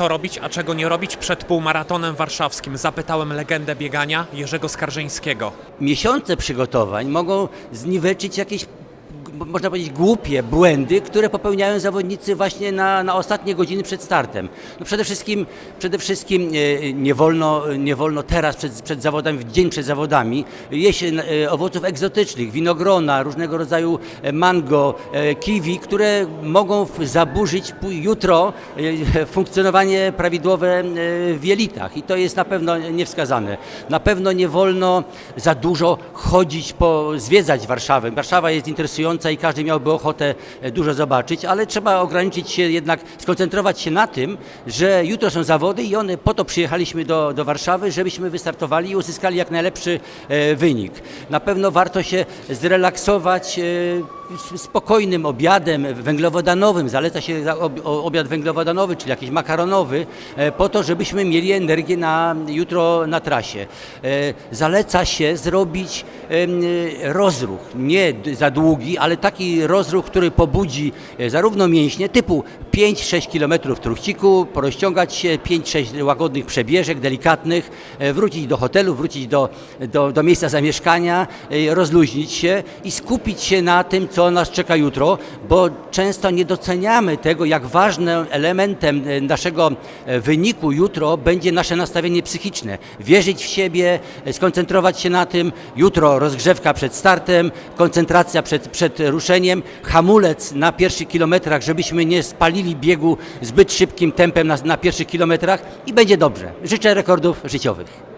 Co robić, a czego nie robić przed półmaratonem warszawskim? Zapytałem legendę biegania Jerzego Skarżyńskiego. Miesiące przygotowań mogą zniweczyć jakieś, można powiedzieć, głupie błędy, które popełniają zawodnicy właśnie na, na ostatnie godziny przed startem. No przede wszystkim, przede wszystkim e, nie, wolno, nie wolno teraz przed, przed zawodami, w dzień przed zawodami, jeść e, owoców egzotycznych, winogrona, różnego rodzaju e, mango, kiwi, które mogą zaburzyć jutro funkcjonowanie prawidłowe w jelitach i to jest na pewno niewskazane. Na pewno nie wolno za dużo chodzić, po, zwiedzać Warszawę. Warszawa jest interesująca i każdy miałby ochotę e, dużo zobaczyć, ale trzeba ograniczyć się jednak, skoncentrować się na tym, że jutro są zawody i one po to przyjechaliśmy do, do Warszawy, żebyśmy wystartowali i uzyskali jak najlepszy e, wynik. Na pewno warto się zrelaksować e, spokojnym obiadem węglowodanowym. Zaleca się obiad węglowodanowy, czyli jakiś makaronowy, e, po to, żebyśmy mieli energię na jutro na trasie. E, Zaleca się zrobić rozruch, nie za długi, ale taki rozruch, który pobudzi zarówno mięśnie typu 5-6 km w truchciku, porozciągać się, 5-6 łagodnych przebieżek, delikatnych, wrócić do hotelu, wrócić do, do, do miejsca zamieszkania, e, rozluźnić się i skupić się na tym, co nas czeka jutro, bo często nie doceniamy tego, jak ważnym elementem e, naszego e, wyniku jutro będzie nasze nastawienie psychiczne. Wierzyć w siebie, skoncentrować się na tym. Jutro rozgrzewka przed startem, koncentracja przed, przed ruszeniem, hamulec na pierwszych kilometrach, żebyśmy nie spalili biegu zbyt szybkim tempem na, na pierwszych kilometrach i będzie dobrze. Życzę rekordów życiowych.